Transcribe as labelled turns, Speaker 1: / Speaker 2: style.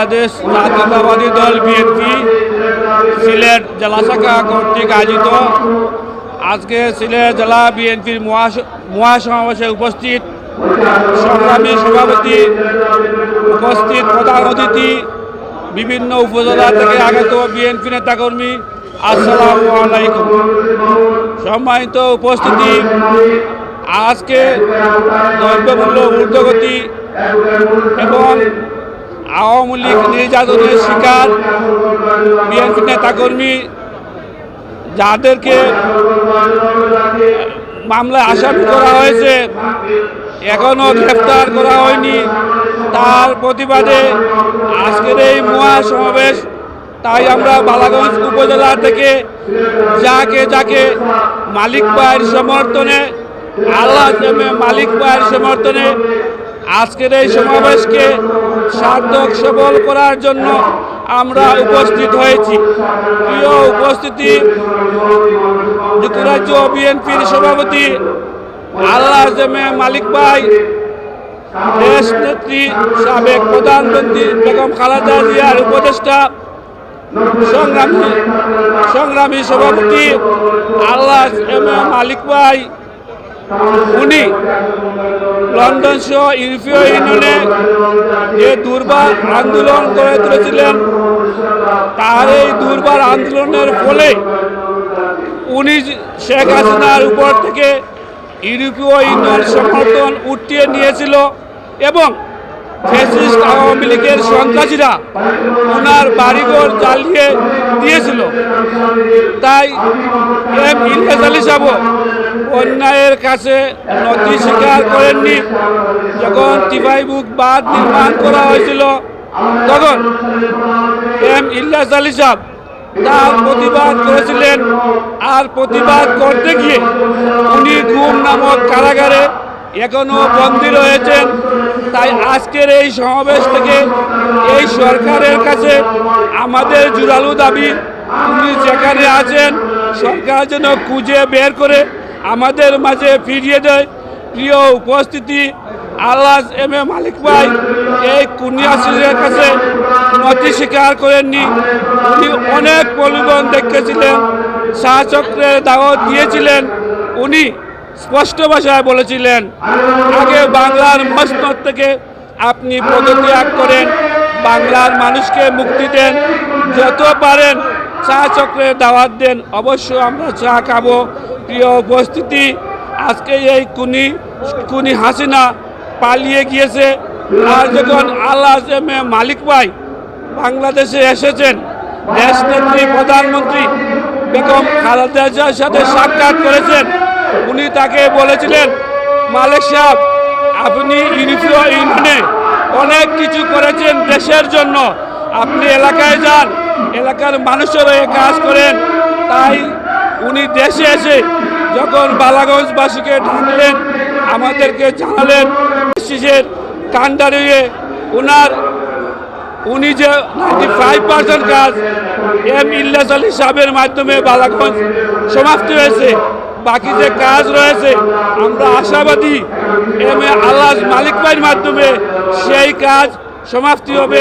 Speaker 1: বাংলাদেশ জাতীয়তাবাদী দল বিএনপি, সিলেট জেলা শাখা কর্তৃক আয়োজিত। আজকে সিলেট জেলা বিএনপির মহাস- মহাসমাবেশে উপস্থিত সংগ্রামী সভাপতি উপস্থিত প্রধান অতিথি, বিভিন্ন উপজেলা থেকে আগত বিএনপি নেতাকর্মী, আসসালামু আলাইকুম। সম্মানিত উপস্থিতি, আজকে দ্রব্যমূল্য ঊর্ধ্বগতি এবং আওয়ামী লীগ নির্যাতনের শিকার বিএনপি নেতাকর্মী যাদেরকে মামলায় আসামি করা হয়েছে এখনও গ্রেফতার করা হয়নি। তার প্রতিবাদে আজকের এই মহাসমাবেশ, তাই আমরা বালাগঞ্জ উপজেলা থেকে যাকে যাকে মালিক ভাইয়ের সমর্থনে আল্লাহ মালিক ভাইয়ের সমর্থনে আজকের এই সমাবেশকে সার্থক সবল করার জন্য আমরা উপস্থিত হয়েছি। প্রিয় উপস্থিতি, যুক্তরাজ্য বিএনপির সভাপতি আল্লাহ জমে মালিক ভাই, দেশ নেত্রী সাবেক প্রধানমন্ত্রী বেগম খালেদা জিয়ার উপদেষ্টা, সংগ্রামী সংগ্রামী সভাপতি আল্লাহ এম এ মালিক ভাই উনি লন্ডন সহ ইউরোপীয় ইউনিয়নে যে দুর্বার আন্দোলন করে তুলেছিলেন, তার এই দুর্বার আন্দোলনের ফলে উনি শেখ হাসিনার উপর থেকে ইউরোপীয় ইউনিয়ন সমর্থন উঠিয়ে নিয়েছিল এবং ফ্যাসিস্ট আওয়ামী লীগের সন্ত্রাসীরা ওনার বাড়িঘর জ্বালিয়ে দিয়েছিল। তাই এম ইলিয়াস আলী সাহেব অন্যায়ের কাছে নথি স্বীকার করেননি। যখন টিফাই বুক বাঁধ নির্মাণ করা হয়েছিল, তখন এম ইলিয়াস আলী সাহেব তার প্রতিবাদ করেছিলেন। আর প্রতিবাদ করতে গিয়ে উনি গুম নামক কারাগারে এখনও বন্দী রয়েছেন। তাই আজকের এই সমাবেশ থেকে এই সরকারের কাছে আমাদের জোরালো দাবি, উনি যেখানে আছেন, সরকার যেন খুঁজে বের করে আমাদের মাঝে ফিরিয়ে দেয়। প্রিয় উপস্থিতি আল্লাহ এম এ মালিক ভাই এই কুনিয়াসির কাছে নথি স্বীকার করেননি। উনি অনেক পরিবহন দেখেছিলেন, শাহচক্রের দাওয়াত দিয়েছিলেন। উনি স্পষ্ট ভাষায় বলেছিলেন, আগে বাংলার মসনদ থেকে আপনি পদত্যাগ করেন, বাংলার মানুষকে মুক্তি দেন, যত পারেন চা চক্রে দাওয়াত দেন অবশ্য আমরা চা খাব। প্রিয় উপস্থিতি, আজকে এই কুনি কুনি হাসিনা পালিয়ে গিয়েছে। আর যখন আল্লাহ মালিক ভাই বাংলাদেশে এসেছেন দেশ নেত্রী প্রধানমন্ত্রী বেগম খালেদা সাথে সাক্ষাৎ করেছেন উনি তাকে বলেছিলেন, মালিক সাহেব, আপনি ইউনিয়নে অনেক কিছু করেছেন দেশের জন্য। আপনি এলাকায় যান, এলাকার মানুষের হয়ে কাজ করেন। তাই উনি দেশে এসে যখন বালাগঞ্জবাসীকে ডাকলেন, আমাদেরকে জানালেন শিশের কান্ডারিয়ে ওনার উনি যে নাইনটি ফাইভ পার্সেন্ট কাজ এম ইল্লাস আলী সাহেবের মাধ্যমে বালাগঞ্জ সমাপ্ত হয়েছে। বাকি যে কাজ রয়েছে, আমরা আশাবাদী এম এ আল্লাহ মালিক ভাইয়ের মাধ্যমে সেই কাজ সমাপ্তি হবে।